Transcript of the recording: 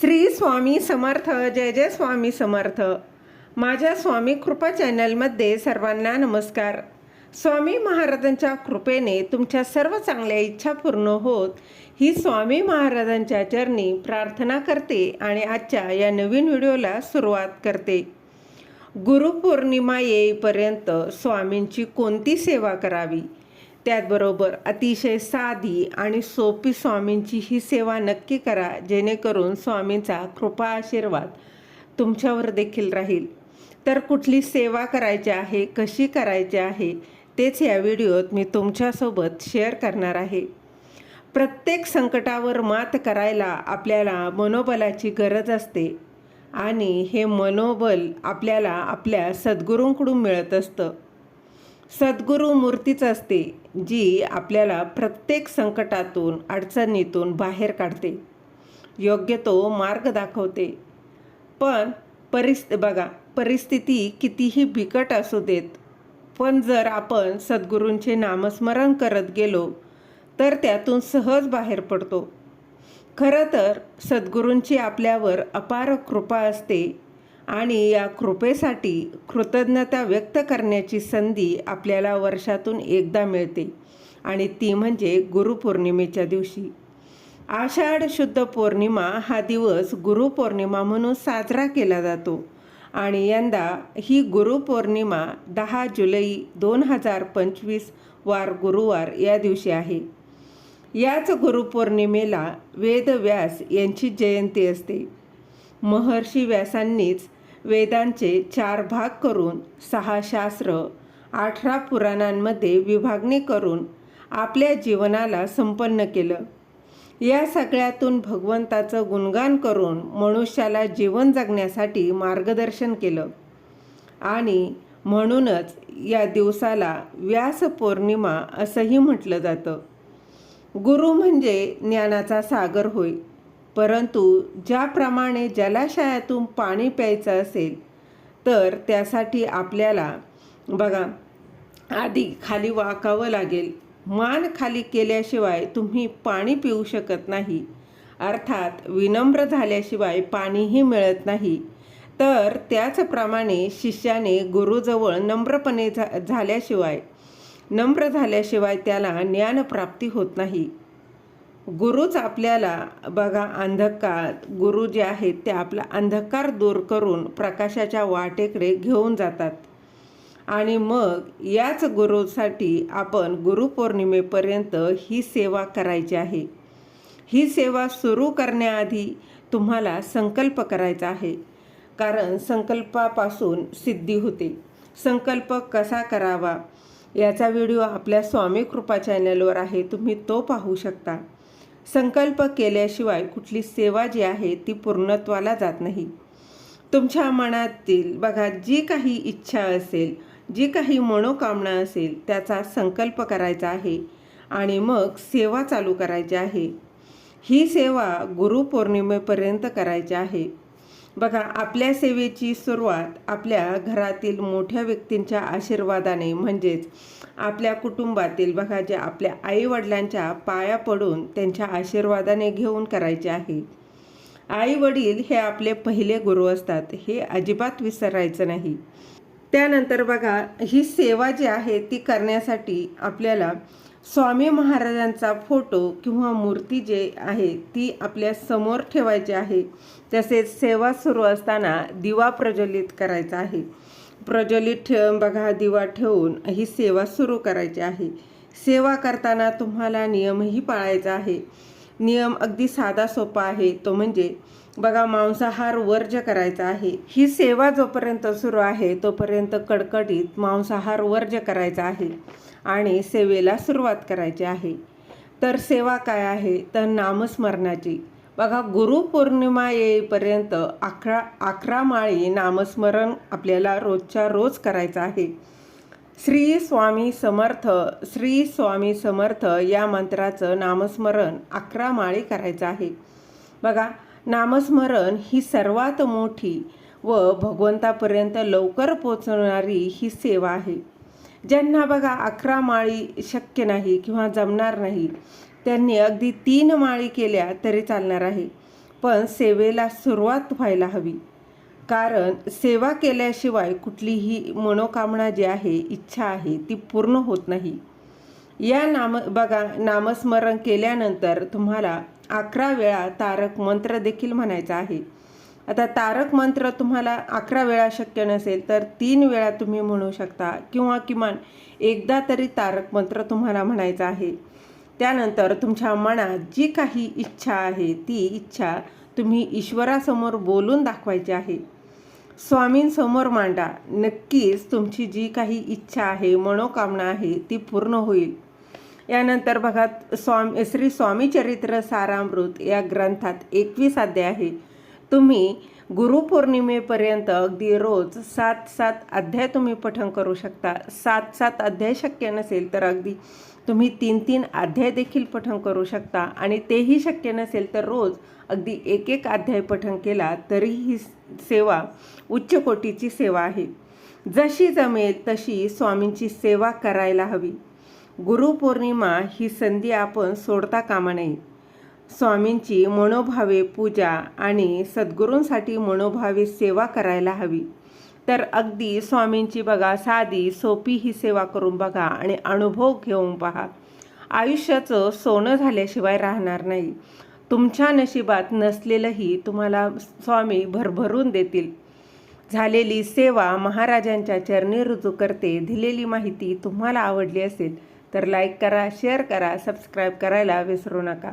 श्री स्वामी समर्थ जय जय स्वामी समर्थ. माझ्या स्वामी कृपा चॅनलमध्ये सर्वांना नमस्कार. स्वामी महाराजांच्या कृपेने तुमच्या सर्व चांगल्या इच्छा पूर्ण होत ही स्वामी महाराजांच्या चरणी प्रार्थना करते आणि आजच्या या नवीन व्हिडिओला सुरुवात करते. गुरुपौर्णिमा येईपर्यंत स्वामींची कोणती सेवा करावी? त्याचबरोबर अतिशय साधी आणि सोपी स्वामींची ही सेवा नक्की करा जेणेकरून स्वामींचा कृपा आशीर्वाद तुमच्यावर देखील राहील. तर कुठली सेवा करायची आहे कशी करायची आहे तेच या व्हिडिओत मी तुमच्यासोबत शेअर करणार आहे. प्रत्येक संकटावर मात करायला आपल्याला मनोबलाची गरज असते आणि हे मनोबल आपल्याला आपल्या सद्गुरूंकडून मिळत असतं. सद्गुरू मूर्तीच असते जी आपल्याला प्रत्येक संकटातून अडचणीतून बाहेर काढते. योग्य तो मार्ग दाखवते. पण परिस् बघा परिस्थिती कितीही बिकट असू देत पण जर आपण सद्गुरूंचे नामस्मरण करत गेलो तर त्यातून सहज बाहेर पडतो. खरं तर सद्गुरूंची आपल्यावर अपार कृपा असते आणि या कृपेसाठी कृतज्ञता व्यक्त करण्याची संधी आपल्याला वर्षातून एकदा मिळते. आणि ती म्हणजे गुरुपौर्णिमेच्या दिवशी. आषाढ शुद्ध पौर्णिमा हा दिवस गुरुपौर्णिमा म्हणून साजरा केला जातो. आणि यंदा ही गुरुपौर्णिमा दहा जुलै दोन हजार पंचवीस वार गुरुवार या दिवशी आहे. याच गुरुपौर्णिमेला वेदव्यास यांची जयंती असते. महर्षी व्यासांनीच वेदांचे चार भाग करून सहा शास्त्र अठरा पुराणांमध्ये विभागणी करून आपल्या जीवनाला संपन्न केलं. या सगळ्यातून भगवंताचं गुणगान करून मनुष्याला जीवन जगण्यासाठी मार्गदर्शन केलं. आणि म्हणूनच या दिवसाला व्यास पौर्णिमा असंही म्हटलं जातं. गुरु म्हणजे ज्ञानाचा सागर होय. परंतु ज्याप्रमाणे जलाशयातून पाणी प्यायचं असेल तर त्यासाठी आपल्याला बघा आधी खाली वाकावं लागेल. मान खाली केल्याशिवाय तुम्ही पाणी पिऊ शकत नाही. अर्थात विनम्र झाल्याशिवाय पाणीही मिळत नाही. तर त्याचप्रमाणे शिष्याने गुरुजवळ नम्रपणे झा झाल्याशिवाय नम्र झाल्याशिवाय त्याला ज्ञानप्राप्ती होत नाही. गुरुच आपल्याला बघा अंधकार गुरु जे आहेत ते आपला अंधकार दूर करून प्रकाशाच्या वाटेकडे घेऊन जातात. आणि मग याच गुरुसाठी आपण गुरुपौर्णिमेपर्यंत ही सेवा करायची आहे. ही सेवा सुरू करण्याआधी तुम्हाला संकल्प करायचा आहे. कारण संकल्पापासून सिद्धी होते. संकल्प कसा करावा? याचा व्हिडिओ आपल्या स्वामी कृपा चॅनलवर आहे. तुम्ही तो पाहू शकता. संकल्प केल्याशिवाय कुठली सेवा जी आहे ती पूर्णत्वाला जात नाही. तुमच्या मनातील बघा जी काही इच्छा असेल जी काही मनोकामना असेल त्याचा संकल्प करायचा आहे आणि मग सेवा चालू करायची आहे. ही सेवा गुरुपौर्णिमेपर्यंत करायची आहे. बघा आपल्या सेवेची सुरुवात आपल्या घरातील मोठ्या व्यक्तींच्या आशीर्वादाने म्हणजेच आपल्या कुटुंबातील बघा जे आपल्या आईवडिलांच्या पाया पडून त्यांच्या आशीर्वादाने घेऊन करायचे आहे. आई वडील हे आपले पहिले गुरु असतात हे अजिबात विसरायचं नाही. त्यानंतर बघा ही सेवा जी आहे ती करण्यासाठी आपल्याला स्वामी महाराजांचा फोटो किंवा मूर्ती जे आहे ती आपल्यासमोर ठेवायची आहे. तसेच सेवा सुरू असताना दिवा प्रज्वलित करायचा आहे. प्रज्वलित ठेव बघा दिवा ठेवून ही सेवा सुरू करायची आहे. सेवा करताना तुम्हाला नियमही पाळायचा आहे. नियम अगदी साधा सोपा आहे. तो म्हणजे बघा मांसाहार वर्ज करायचा आहे. ही सेवा जोपर्यंत सुरू आहे तोपर्यंत कडकडीत मांसाहार वर्ज करायचा आहे. आणि सेवेला सुरुवात करायची आहे. तर सेवा काय आहे? तर नामस्मरणाची. बघा गुरुपौर्णिमा येईपर्यंत अकरा अकरा माळी नामस्मरण आपल्याला रोजच्या रोज करायचं आहे. श्री स्वामी समर्थ श्री स्वामी समर्थ या मंत्राचं नामस्मरण अकरा माळी करायचं आहे. बघा नामस्मरण ही सर्वात मोठी व भगवंतापर्यंत लवकर पोचवणारी ही सेवा आहे. ज्यांना बघा अकरा माळी शक्य नाही किंवा जमणार नाही त्यांनी अगदी तीन माळी केल्या तरी चालणार आहे. पण सेवेला सुरुवात व्हायला हवी. कारण सेवा केल्याशिवाय कुठलीही मनोकामना जी आहे इच्छा आहे ती पूर्ण होत नाही. या नाम बघा नामस्मरण केल्यानंतर तुम्हाला अकरा वेळा तारक मंत्र देखील म्हणायचा आहे. आता तारक मंत्र तुम्हाला अकरा वेळा शक्य नसेल तर तीन वेळा तुम्ही म्हणू शकता किंवा किमान एकदा तरी तारक मंत्र तुम्हाला म्हणायचा आहे. त्यानंतर तुमच्या मनात जी काही इच्छा आहे ती इच्छा तुम्ही ईश्वरासमोर बोलून दाखवायची आहे. स्वामींसमोर मांडा नक्कीच तुमची जी काही इच्छा आहे मनोकामना आहे ती पूर्ण होईल. यानंतर बघा स्वामी श्री स्वामी चरित्र सारामृत या ग्रंथात एकवीस अध्याय आहे. तुम्ही गुरुपौर्णिमेपर्यंत अगदी रोज सात सात अध्याय तुम्ही पठण करू शकता. सात सात अध्याय शक्य नसेल तर अगदी तुम्ही तीन तीन अध्याय देखील पठण करू शकता. आणि तेही शक्य नसेल तर रोज अगदी एक एक अध्याय पठण केला तरी ही सेवा उच्च कोटीची सेवा आहे. जशी जमेल तशी स्वामींची सेवा करायला हवी. गुरुपौर्णिमा ही संधी आपण सोडता कामा नये. स्वामींची मनोभावे पूजा आणि सद्गुरूंसाठी मनोभावे सेवा करायला हवी. तर अगदी स्वामींची बघा साधी सोपी ही सेवा करून बघा आणि अनुभव घेऊन पहा. आयुष्याचं सोनं झाल्याशिवाय राहणार नाही. तुमच्या नशिबात नसलेलंही तुम्हाला स्वामी भरभरून देतील. झालेली सेवा महाराजांच्या चरणी रुजू करते दिलेली माहिती तुम्हाला आवडली असेल तर लाईक करा शेअर करा सबस्क्राईब करायला विसरू नका.